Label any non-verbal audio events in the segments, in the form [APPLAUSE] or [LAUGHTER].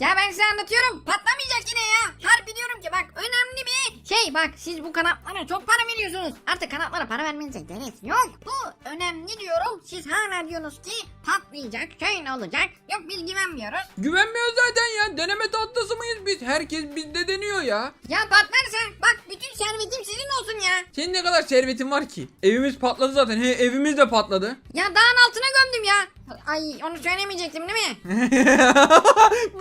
Ya ben size anlatıyorum patlamayacak yine ya. Harbi diyorum ki bak önemli bir şey bak siz bu kanatlara çok para veriyorsunuz. Artık kanatlara para vermenize gerek yok. Bu önemli diyorum. Siz hala diyorsunuz ki patlayacak şöyle olacak. Yok biz güvenmiyoruz. Güvenmiyoruz zaten ya. Deneme tahtası mıyız biz? Herkes bizde deniyor ya. Ya patlarsa bak bütün servetim sizin olsun ya. Senin ne kadar servetin var ki? Evimiz patladı zaten. He evimiz de patladı. Ya dağın altına gömdüm ya. Ay onu söylemeyecektim değil mi? [LAUGHS]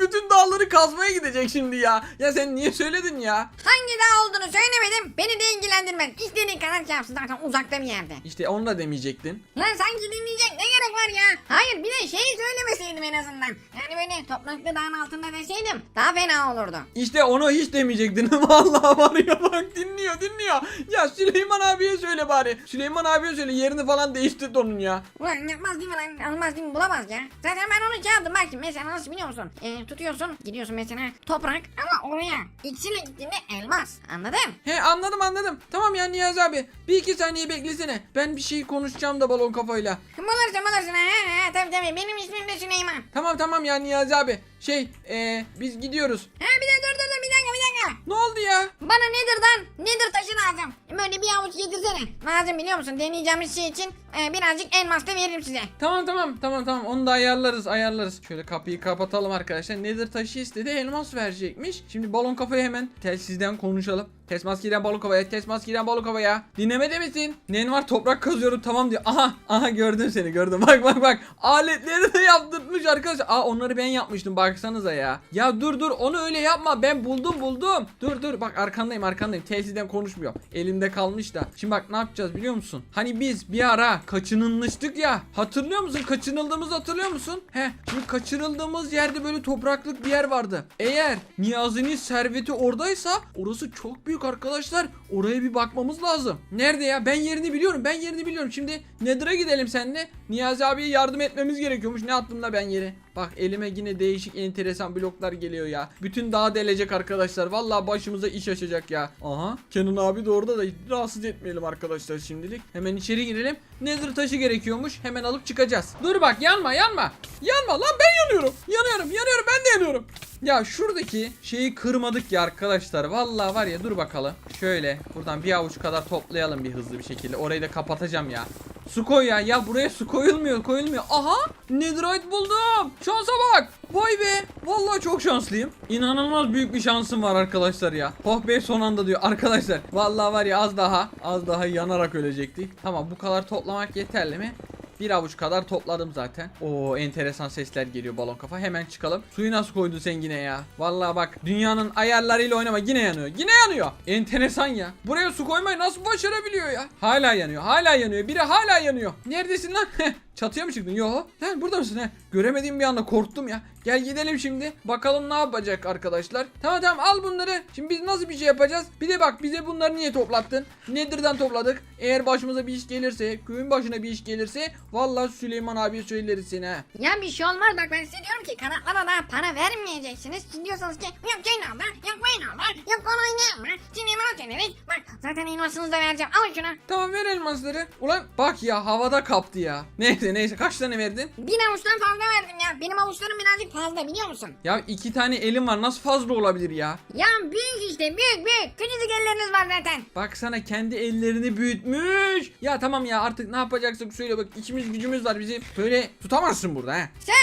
Kazmaya gidecek şimdi ya. Ya sen niye söyledin ya? Hangi dağ olduğunu söylemedim. Beni de ilgilendirmez. İstediğin kadar şey yapsın zaten uzakta bir yerde. İşte onu da demeyecektin. Lan sanki dinleyecek ne gerek var ya? Hayır bir de şeyi söylemeseydim en azından. Yani böyle topraklı dağın altında deseydim daha fena olurdu. İşte onu hiç demeyecektin. [LAUGHS] Vallahi var ya bak dinliyor dinliyor. Ya Süleyman abiye söyle bari. Süleyman abiye söyle yerini falan değiştir onun ya. Ulan yapmaz değil mi lan? Almaz değil mi? Bulamaz ya. Zaten ben onu çağırdım bak şimdi mesela nasıl biliyor musun? Ee, tutuyorsun gidiyorsun mesela toprak ama oraya ikisiyle gittiğinde elmas. Anladın? He anladım anladım. Tamam ya Niyazi abi. Bir iki saniye beklesene. Ben bir şey konuşacağım da balon kafayla. Bulursun bulursun ha ha tabii tabii benim ismim de Süleyman. Tamam tamam ya Niyazi abi. Şey eee biz gidiyoruz. Ha bir de dur dur dur bir dakika bir dakika. Ne oldu ya? Bana nedir lan? Nedir taşı lazım? Böyle bir avuç getirsene. Lazım biliyor musun? Deneyeceğimiz şey için e, birazcık elmas da veririm size. Tamam tamam tamam tamam onu da ayarlarız ayarlarız. Şöyle kapıyı kapatalım arkadaşlar. Nedir taşı istedi elmas verecekmiş. Şimdi balon kafayı hemen telsizden konuşalım. Test maskeden balon kafaya test maskeden balon kafaya. Dinlemede misin? Nen var toprak kazıyorum tamam diyor. Aha aha gördüm seni gördüm. [LAUGHS] Bak bak bak. Aletleri de yaptırmış arkadaşlar. Aa onları ben yapmıştım baksanıza ya. Ya dur dur onu öyle yapma ben buldum buldum. Dur dur bak arkandayım arkandayım. Telsizden konuşmuyor. Elimde kalmış da. Şimdi bak ne yapacağız biliyor musun? Hani biz bir ara kaçınılmıştık ya. Hatırlıyor musun? Kaçınıldığımızı hatırlıyor musun? He. Şimdi kaçırıldığımız yerde böyle topraklık bir yer vardı. Eğer Niyazi'nin serveti oradaysa orası çok büyük arkadaşlar. Oraya bir bakmamız lazım. Nerede ya? Ben yerini biliyorum. Ben yerini biliyorum. Şimdi Nether'a gidelim seninle. Niyazi abiye yardım etmemiz gerekiyormuş. Ne attım da ben yere? Bak elime yine değişik enteresan bloklar geliyor ya. Bütün dağ delecek arkadaşlar. Vallahi başımıza iş açacak ya. Aha. Kenan abi de orada da rahatsız etmeyelim arkadaşlar şimdilik. Hemen içeri girelim. Nether taşı gerekiyormuş. Hemen alıp çıkacağız. Dur bak yanma yanma. Yanma lan ben yanıyorum. Yanıyorum yanıyorum ben de yanıyorum. Ya şuradaki şeyi kırmadık ya arkadaşlar. Vallahi var ya dur bakalım. Şöyle buradan bir avuç kadar toplayalım bir hızlı bir şekilde. Orayı da kapatacağım ya. Su koy ya. Ya buraya su koyulmuyor koyulmuyor. Aha netherite buldum. Şansa bak. Vay be. Vallahi çok şanslıyım. İnanılmaz büyük bir şansım var arkadaşlar ya. Oh be son anda diyor arkadaşlar. Vallahi var ya az daha az daha yanarak ölecekti. Tamam bu kadar toplamak yeterli mi? Bir avuç kadar topladım zaten. Oo enteresan sesler geliyor balon kafa. Hemen çıkalım. Suyu nasıl koydun sen yine ya? Vallahi bak dünyanın ayarlarıyla oynama yine yanıyor. Yine yanıyor. Enteresan ya. Buraya su koymayı nasıl başarabiliyor ya? Hala yanıyor. Hala yanıyor. Biri hala yanıyor. Neredesin lan? [LAUGHS] Çatıya mı çıktın? Yo. Sen burada mısın? He. Göremediğim bir anda korktum ya. Gel gidelim şimdi. Bakalım ne yapacak arkadaşlar. Tamam tamam al bunları. Şimdi biz nasıl bir şey yapacağız? Bir de bak bize bunları niye toplattın? Nedir'den topladık. Eğer başımıza bir iş gelirse, köyün başına bir iş gelirse vallahi Süleyman abiye söyleriz seni ha. Ya bir şey olmaz bak ben size diyorum ki kanatlara daha para vermeyeceksiniz. Siz diyorsanız ki yok şey alır, yok böyle alır, yok kolay ne alır. Sinema çenelik. Bak zaten elmasınızı da vereceğim. Alın şunu. Tamam ver elmasları. Ulan bak ya havada kaptı ya. Neyse neyse kaç tane verdin? Bin avuçtan fazla verdim ya. Benim avuçlarım birazcık fazla biliyor musun? Ya iki tane elim var nasıl fazla olabilir ya? Ya büyük işte büyük büyük. Küçücük elleriniz var zaten. Baksana kendi ellerini büyütmüş. Ya tamam ya artık ne yapacaksak söyle bak içimiz gücümüz var bizi böyle tutamazsın burada ha. Sen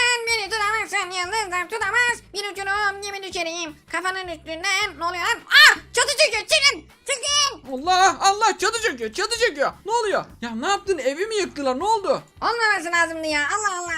tutamazsın yıldızlar tutamaz. Bir uçurum gibi düşerim. Kafanın üstünden ne oluyor? Ah çatı çekiyor çıkın çıkın. Allah Allah çatı çöküyor çatı çöküyor. Ne oluyor? Ya ne yaptın evi mi yıktılar ne oldu? Olmaması lazımdı ya Allah Allah.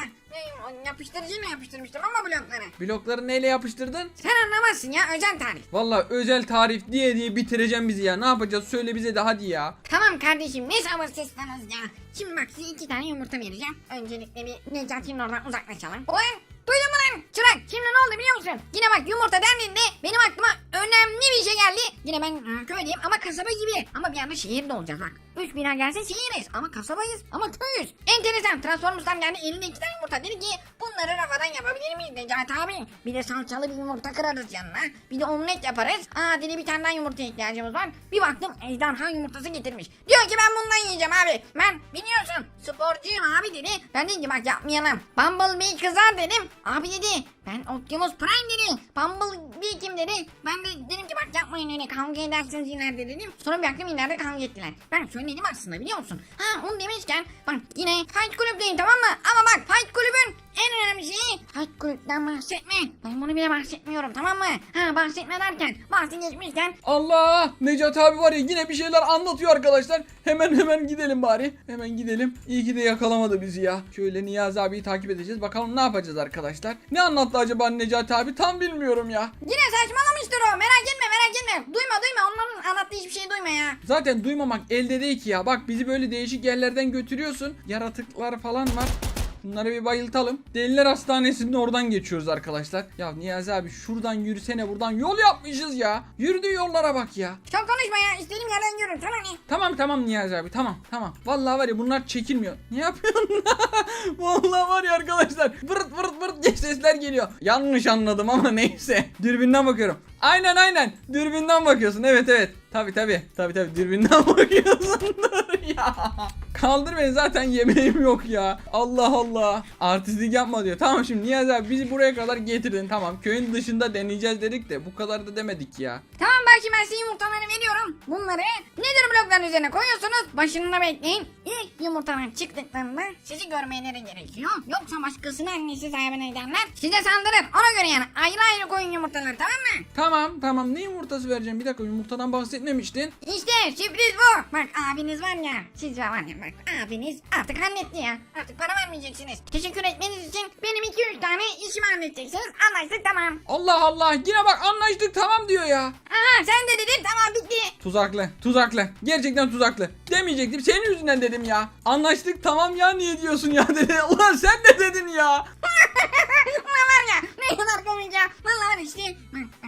Yapıştırıcıyla yapıştırmıştım ama blokları. Blokları neyle yapıştırdın? Sen anlamazsın ya özel tarif. Vallahi özel tarif diye diye bitireceğim bizi ya. Ne yapacağız söyle bize de hadi ya. Tamam kardeşim ne sabırsızsınız ya. Şimdi bak size iki tane yumurta vereceğim. Öncelikle bir Necati'nin oradan uzaklaşalım. Ulan duydun mu lan? Çırak şimdi ne oldu biliyor musun? Yine bak yumurta dendiğinde benim aklıma önemli bir şey geldi. Yine ben e, köydeyim ama kasaba gibi. Ama bir anda şehirde olacağız bak. Üç bina gelse şehiriz ama kasabayız ama köyüz. Enteresan Transformers'tan geldi elinde iki tane yumurta dedi ki bunları rafadan yapabilir miyiz Necati abi? Bir de salçalı bir yumurta kırarız yanına. Bir de omlet yaparız. Aa dedi bir tane daha yumurta ihtiyacımız var. Bir baktım ejderha yumurtası getirmiş. Diyor ki ben bundan yiyeceğim abi. Ben biliyorsun sporcuyum abi dedi. Ben dedim ki bak yapmayalım. Bumblebee kızar dedim. Abi dedi ben Optimus Prime dedi. Bumblebee kim dedi. Ben de dedim ki bak yapmayın öyle kavga edersiniz ileride dedim. Sonra bir baktım ileride kavga ettiler. Ben söyledim aslında biliyor musun? Ha onu demişken bak yine Fight Kulüp'teyim tamam mı? Ama bak Fight Kulüp'ün en önemli şeyi Fight Kulüp'ten bahsetme. Ben bunu bile bahsetmiyorum tamam mı? Ha bahsetme derken bahsi geçmişken Allah Necati abi var ya yine bir şeyler anlatıyor arkadaşlar. Hemen hemen gidelim bari. Hemen gidelim. İyi ki de yakalamadı bizi ya. Şöyle Niyazi abiyi takip edeceğiz. Bakalım ne yapacağız arkadaşlar. Ne anlattı acaba Necati abi tam bilmiyorum ya. Yine saçmalamıştır o merak etme merak etme. Duyma duyma onların anlattığı hiçbir şey duyma ya. Zaten duymamak elde değil ki ya. Bak bizi böyle değişik yerlerden götürüyorsun. Yaratıklar falan var. Bunları bir bayıltalım. Deliler Hastanesi'nin oradan geçiyoruz arkadaşlar. Ya Niyazi abi şuradan yürüsene buradan yol yapmışız ya. Yürüdüğü yollara bak ya. Çok konuşma ya istediğim yerden yürü sana ne? Tamam tamam Niyazi abi tamam tamam. Vallahi var ya bunlar çekilmiyor. Ne yapıyorsun? [LAUGHS] Vallahi var ya arkadaşlar. Vırt vırt sesler geliyor. Yanlış anladım ama [LAUGHS] neyse. Dürbünden bakıyorum. Aynen aynen. Dürbünden bakıyorsun. Evet evet. Tabi tabi. Tabi tabi dürbünden [LAUGHS] bakıyorsundur ya. Kaldır beni zaten yemeğim yok ya. Allah Allah. Artistlik yapma diyor. Tamam şimdi Niyazi abi bizi buraya kadar getirdin. Tamam köyün dışında deneyeceğiz dedik de bu kadar da demedik ya. Tamam şimdi ben size yumurtaları veriyorum. Bunları nedir blokların üzerine koyuyorsunuz. Başında bekleyin. İlk yumurtalar çıktıklarında sizi görmeleri gerekiyor. Yoksa başkasının annesi sahibine ederler. Size saldırır. Ona göre yani ayrı ayrı koyun yumurtaları tamam mı? Tamam tamam ne yumurtası vereceğim bir dakika yumurtadan bahsetmemiştin. İşte sürpriz bu. Bak abiniz var ya. Siz var ya bak abiniz artık halletti ya. Artık para vermeyeceksiniz. Teşekkür etmeniz için benim 2-3 tane işimi halledeceksiniz. Anlaştık tamam. Allah Allah yine bak anlaştık tamam diyor ya. Aha sen de dedin tamam bitti. Tuzaklı tuzaklı gerçekten tuzaklı demeyecektim senin yüzünden dedim ya. Anlaştık tamam ya niye diyorsun ya dedi. [LAUGHS] Ulan sen de dedin ya. Vallahi var işte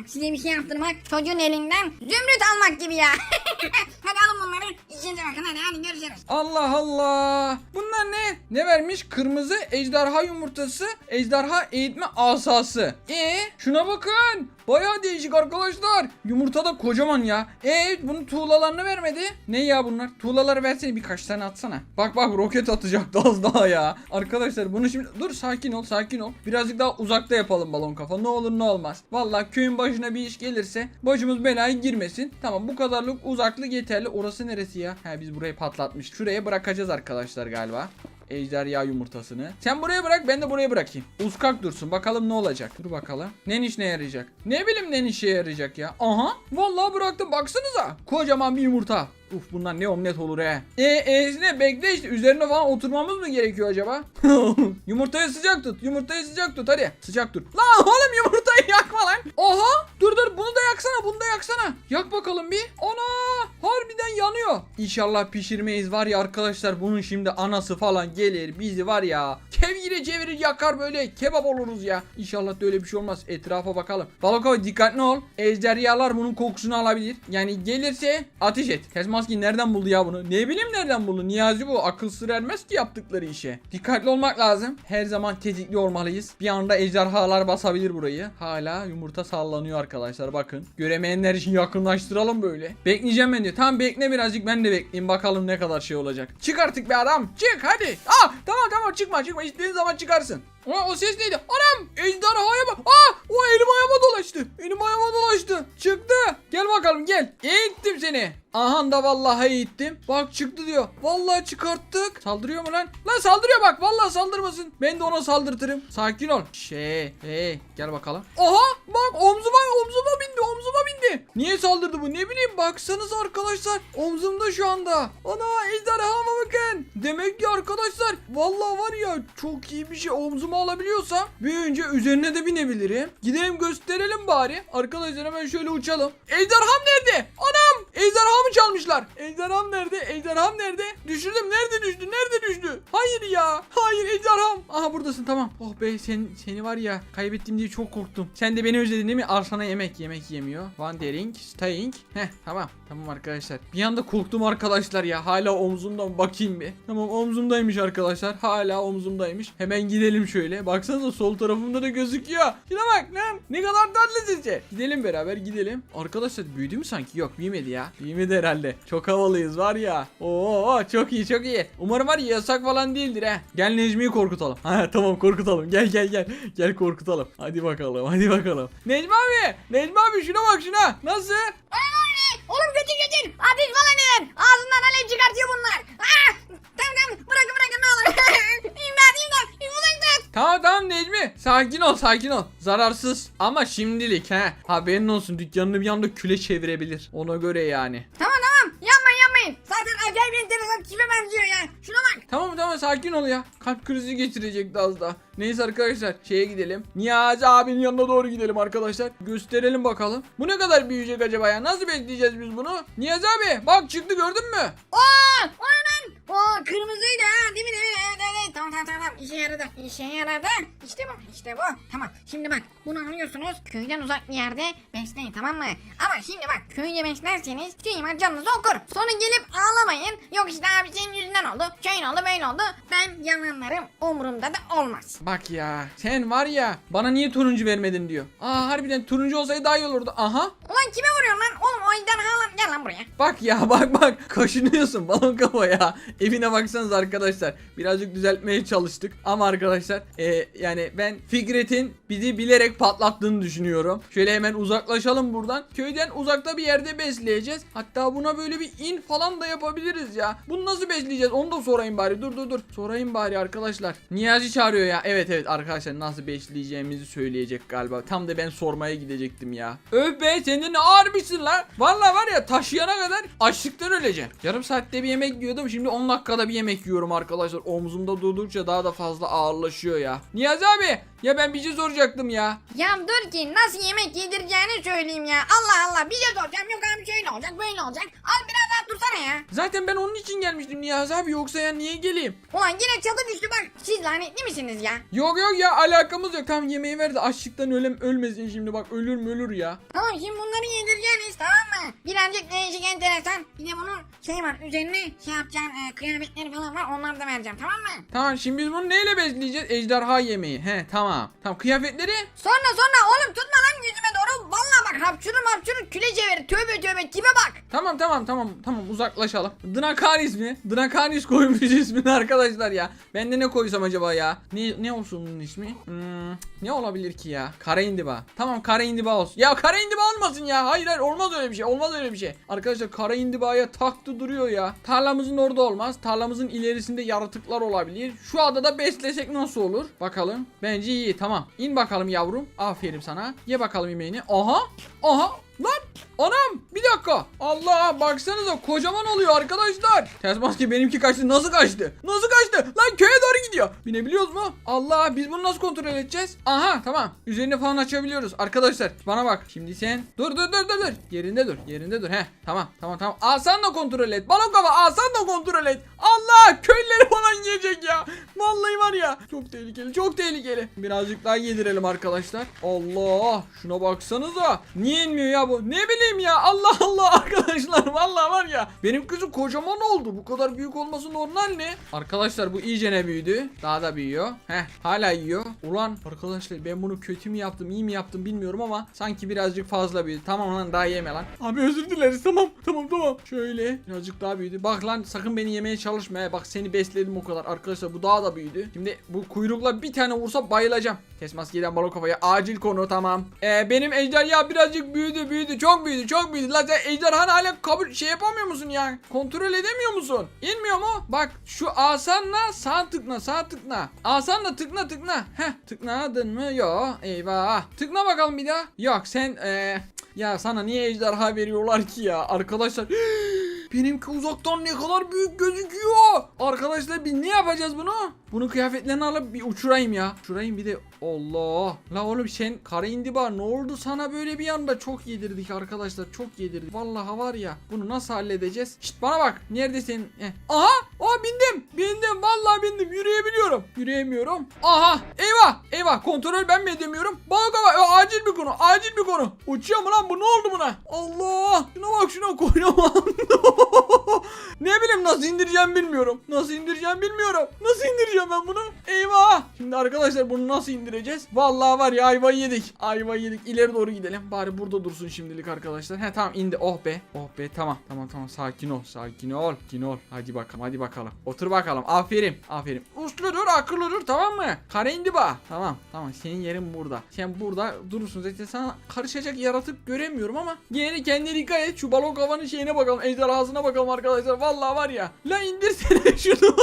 size bir şey yaptırmak çocuğun elinden zümrüt almak gibi ya. [LAUGHS] hadi alın bunları işinize bakın hadi hadi görüşürüz. Allah Allah. Bunlar ne? Ne vermiş? Kırmızı ejderha yumurtası, ejderha eğitme asası. E şuna bakın. Bayağı değişik arkadaşlar. Yumurta da kocaman ya. E bunun tuğlalarını vermedi. Ne ya bunlar? Tuğlaları versene birkaç tane atsana. Bak bak roket atacaktı az daha ya. Arkadaşlar bunu şimdi dur sakin ol sakin ol. Birazcık daha uzakta yapalım balon kafa. Ne olur ne olmaz. Vallahi köyün başına bir iş gelirse başımız belaya girmesin. Tamam bu kadarlık uzaklık yeterli. Orası neresi ya? He biz burayı patlatmış. Şuraya bırakacağız arkadaşlar galiba. Ejderha yumurtasını. Sen buraya bırak ben de buraya bırakayım. Uskak dursun bakalım ne olacak. Dur bakalım. Ne iş ne yarayacak? Ne bileyim ne işe yarayacak ya. Aha. Vallahi bıraktım baksanıza. Kocaman bir yumurta. Uf bunlar ne omlet olur he. E E'sine bekle işte üzerine falan oturmamız mı gerekiyor acaba? [LAUGHS] yumurtayı sıcak tut. Yumurtayı sıcak tut hadi. Sıcak tut. Lan oğlum yumurtayı yakma lan. Oha dur dur bunu da yaksana bunu da yaksana. Yak bakalım bir. Ana harbiden yanıyor. İnşallah pişirmeyiz var ya arkadaşlar bunun şimdi anası falan gelir bizi var ya. Kevgire çevirir yakar böyle kebap oluruz ya. İnşallah da öyle bir şey olmaz. Etrafa bakalım. Baloko dikkatli ol. Ejderhalar bunun kokusunu alabilir. Yani gelirse ateş et. Kesmaski nereden buldu ya bunu? Ne bileyim nereden buldu? Niyazi bu akıl sır ermez ki yaptıkları işe. Dikkatli olmak lazım. Her zaman tetikli olmalıyız. Bir anda ejderhalar basabilir burayı. Hala yumurta sallanıyor arkadaşlar bakın. Göremeyenler için yakınlaştıralım böyle. Bekleyeceğim ben diyor. Tamam bekle birazcık ben de bekleyeyim bakalım ne kadar şey olacak. Çık artık be adam. Çık hadi. Aa tamam tamam çıkma çıkma. İstediğin zaman çıkarsın. Aa, o ses neydi? Anam! Ejderhaya bak. Aa! O elim ayağıma dolaştı. Elim ayağıma dolaştı. Çıktı. Gel bakalım gel. Eğittim seni. Aha da vallahi eğittim. Bak çıktı diyor. Vallahi çıkarttık. Saldırıyor mu lan? Lan saldırıyor bak. Vallahi saldırmasın. Ben de ona saldırtırım. Sakin ol. Şey. Hey. Gel bakalım. Oha! Bak omzuma omzuma bindi. Omzuma bindi. Niye saldırdı bu? Ne bileyim. Baksanıza arkadaşlar. Omzumda şu anda. Ana ejderhama bakın. Demek ki arkadaşlar vallahi var ya çok iyi bir şey omzuma alabiliyorsam büyüyünce üzerine de binebilirim. Gidelim gösterelim bari. Arkadaşlar hemen şöyle uçalım. Ejderham nerede? Anam! ejderhamı çalmışlar. Ejderham nerede? Ejderham nerede? Düşürdüm. Nerede düştü? Nerede? Hayır ya. Hayır ejderham. Aha buradasın tamam. Oh be sen seni var ya kaybettim diye çok korktum. Sen de beni özledin değil mi? Al sana yemek. Yemek yemiyor. Wandering, staying. Heh tamam. Tamam arkadaşlar. Bir anda korktum arkadaşlar ya. Hala omzumdan bakayım bir. Tamam omzumdaymış arkadaşlar. Hala omzumdaymış. Hemen gidelim şöyle. Baksanıza sol tarafımda da gözüküyor. Şuna bak lan. Ne kadar tatlı sizce. Gidelim beraber gidelim. Arkadaşlar büyüdü mü sanki? Yok büyümedi ya. Büyümedi herhalde. Çok havalıyız var ya. Oo çok iyi çok iyi. Umarım var ya yasak falan değildir ha. Gel Necmi'yi korkutalım. Ha tamam korkutalım. Gel gel gel. Gel korkutalım. Hadi bakalım hadi bakalım. Necmi abi. Necmi abi şuna bak şuna. Nasıl? Oğlum götür götür. Ateş falan eder. Ağzından alev çıkartıyor bunlar. Ah! Tamam tamam bırakın bırakın ne olur. [LAUGHS] imdat imdat. İmdat. Tamam tamam Necmi. Sakin ol sakin ol. Zararsız. Ama şimdilik he. Haberin olsun dükkanını bir anda küle çevirebilir. Ona göre yani. Tamam yapmayın. Zaten acayip enteresan kime benziyor ya. Şuna bak. Tamam tamam sakin ol ya. Kalp krizi geçirecekti az daha. Neyse arkadaşlar şeye gidelim. Niyazi abinin yanına doğru gidelim arkadaşlar. Gösterelim bakalım. Bu ne kadar büyüyecek acaba ya? Nasıl bekleyeceğiz biz bunu? Niyazi abi bak çıktı gördün mü? Oo, o ne lan? Oo, kırmızıydı ha değil mi? Evet evet tamam tamam tamam işe yaradı. İşe yaradı. İşte bu işte bu. Tamam şimdi bak bunu alıyorsunuz köyden uzak bir yerde besleyin tamam mı? Ama şimdi bak köyde beslerseniz köyüme canınızı okur. Sonra gelip ağlamayın. Yok işte abi senin yüzünden oldu. Şöyle oldu böyle oldu. Ben yalanlarım umurumda da olmaz. Bak ya sen var ya bana niye turuncu vermedin diyor. Aa harbiden turuncu olsaydı daha iyi olurdu. Aha Ulan kime vuruyorsun lan? Oğlum o yüzden ağlan. Gel lan buraya. Bak ya bak bak kaşınıyorsun balon kafa ya. Evine baksanız arkadaşlar. Birazcık düzeltmeye çalıştık. Ama arkadaşlar e, yani ben Fikret'in bizi bilerek patlattığını düşünüyorum. Şöyle hemen uzaklaşalım buradan. Köyden uzakta bir yerde besleyeceğiz. Hatta buna böyle bir in falan da yapabiliriz ya. Bunu nasıl besleyeceğiz onu da sorayım bari. Dur dur dur. Sorayım bari arkadaşlar. Niyazi çağırıyor ya. Evet evet arkadaşlar nasıl besleyeceğimizi söyleyecek galiba. Tam da ben sormaya gidecektim ya. Öf be sen de ne ağırmışsın lan. Vallahi var ya taşıyana kadar açlıktan öleceğim. Yarım saatte bir yemek yiyordum. Şimdi 10 dakikada bir yemek yiyorum arkadaşlar. Omzumda durdukça daha da fazla ağırlaşıyor ya. Niyazi abi ya ben bir şey soracaktım ya. Ya dur ki nasıl yemek yedireceğini söyleyeyim ya. Allah Allah bir şey soracağım. Yok abi şöyle olacak böyle olacak. Al biraz daha dursana ya. Zaten ben onun için gelmiştim Niyazi abi yoksa ya niye geleyim? Ulan yine çadı düştü bak. Siz lanetli misiniz ya? Yok yok ya alakamız yok. Tamam yemeği ver de açlıktan ölem ölmesin şimdi bak ölür mü ölür ya. Tamam şimdi bunları yedireceğiniz tamam mı? Birazcık değişik enteresan. Bir de bunun şey var üzerine şey yapacağım e, kıyafetleri falan var onları da vereceğim tamam mı? Tamam şimdi biz bunu neyle besleyeceğiz? Ejderha yemeği. He tamam. Tamam kıyafetleri? Sonra sonra oğlum tutma lan yüzüme doğru. Vallahi bak hapşurur hapşurur küle çevir. Tövbe tövbe tipe bak. Tamam tamam tamam tamam uzaklaşalım. Drakaris mi? Drakaris koymuş ismini arkadaşlar ya. Ben de ne koysam acaba ya? Ne ne olsun bunun ismi? Hmm, ne olabilir ki ya? Kara indiba. Tamam kara indiba olsun. Ya kara indiba olmasın ya. Hayır hayır olmaz öyle bir şey. Olmaz öyle bir şey. Arkadaşlar kara indibaya taktı duruyor ya. Tarlamızın orada olmaz. Tarlamızın ilerisinde yaratıklar olabilir. Şu adada beslesek nasıl olur? Bakalım. Bence iyi tamam. İn bakalım yavrum. Aferin sana. Ye bakalım yemeğini. Aha. Aha. Lan anam bir dakika. Allah baksanıza kocaman oluyor arkadaşlar. Ters maske benimki kaçtı. Nasıl kaçtı? Nasıl kaçtı? Lan köye doğru gidiyor. Binebiliyoruz mu? Allah biz bunu nasıl kontrol edeceğiz? Aha tamam. Üzerini falan açabiliyoruz. Arkadaşlar bana bak. Şimdi sen dur dur dur dur dur. Yerinde dur. Yerinde dur. He tamam tamam tamam. Asan da kontrol et. Balon kafa asan da kontrol et. Allah köyleri falan yiyecek ya. Vallahi var ya. Çok tehlikeli. Çok tehlikeli. Birazcık daha yedirelim arkadaşlar. Allah şuna baksanıza. Niye inmiyor ya bu? Ne bileyim ya. Allah [LAUGHS] Allah arkadaşlar. Vallahi var ya. Benim kızım kocaman oldu. Bu kadar büyük olması normal ne? Arkadaşlar bu iyice ne büyüdü. Daha da büyüyor. Heh hala yiyor. Ulan arkadaşlar ben bunu kötü mü yaptım iyi mi yaptım bilmiyorum ama sanki birazcık fazla büyüdü. Tamam lan daha yeme lan. Abi özür dileriz tamam tamam tamam. Şöyle birazcık daha büyüdü. Bak lan sakın beni yemeye çalışma. Bak seni besledim o kadar. Arkadaşlar bu daha da büyüdü. Şimdi bu kuyrukla bir tane vursa bayılacağım. Kes maskeden balon kafaya. Acil konu tamam. Ee, benim ejderha birazcık büyüdü büyüdü. Çok büyüdü çok büyüdü. Lan sen ejderhanı hala kabul şey yapamıyor musun ya? Kontrol edemiyor musun? İnmiyor mu? Bak şu asanla sağ tıkla sağ tıkla. Asanla tıkla tıkla. Heh tıkladın mı? Yok. Eyvah. Tıkla bakalım bir daha. Yok sen ee, ya sana niye ejderha veriyorlar ki ya? Arkadaşlar [GASPS] Benimki uzaktan ne kadar büyük gözüküyor. Arkadaşlar biz ne yapacağız bunu? Bunun kıyafetlerini alıp bir uçurayım ya. Uçurayım bir de Allah. La oğlum sen kara indiba ne oldu sana böyle bir anda çok yedirdik arkadaşlar çok yedirdik. Vallahi var ya bunu nasıl halledeceğiz? Şşt bana bak neredesin? Heh. Aha Aa bindim bindim vallahi bindim yürüyebiliyorum. Yürüyemiyorum. Aha eyvah eyvah kontrol ben mi edemiyorum? Bak ama acil bir konu acil bir konu. Uçuyor mu lan bu ne oldu buna? Allah şuna bak şuna kocaman. [LAUGHS] ne bileyim nasıl indireceğim bilmiyorum. Nasıl indireceğim bilmiyorum. Nasıl indireceğim ben bunu? Eyvah. Şimdi arkadaşlar bunu nasıl indireceğiz? Vallahi var ya ayvayı yedik. Ayvayı yedik. İleri doğru gidelim. Bari burada dursun şimdilik arkadaşlar. He tamam indi. Oh be. Oh be tamam. Tamam tamam sakin ol. Sakin ol. Sakin ol. Hadi bakalım hadi bakalım. Otur bakalım. Aferin. Aferin. Uslu dur akıllı dur tamam mı? Kare indi ba. Tamam tamam senin yerin burada. Sen burada durursun. Zaten sana karışacak yaratık göremiyorum ama yine kendine dikkat et. Şu balon kafanın şeyine bakalım. Ejderhasına bakalım arkadaşlar. Vallahi var ya. La indirsene [LAUGHS] şunu.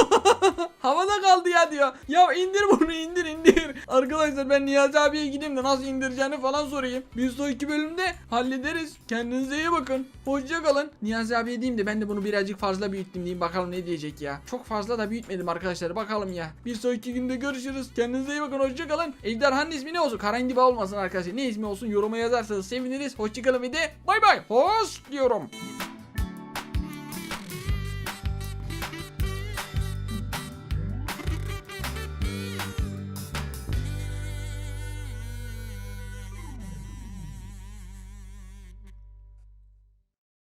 Havada kaldı ya diyor. Ya indir bunu indir indir. Arkadaşlar ben Niyazi abiye gideyim de nasıl indireceğini falan sorayım. Bir sonraki bölümde hallederiz. Kendinize iyi bakın. Hoşça kalın. Niyazi abiye diyeyim de ben de bunu birazcık fazla büyüttüm diyeyim. Bakalım ne diyecek ya. Çok fazla da büyütmedim arkadaşlar. Bakalım ya. Bir sonraki günde görüşürüz. Kendinize iyi bakın. Hoşça kalın. Ejderhanın ismi ne olsun? Karandiba olmasın arkadaşlar. Ne ismi olsun yoruma yazarsanız seviniriz. Hoşça kalın ve de bay bay. Hoş diyorum.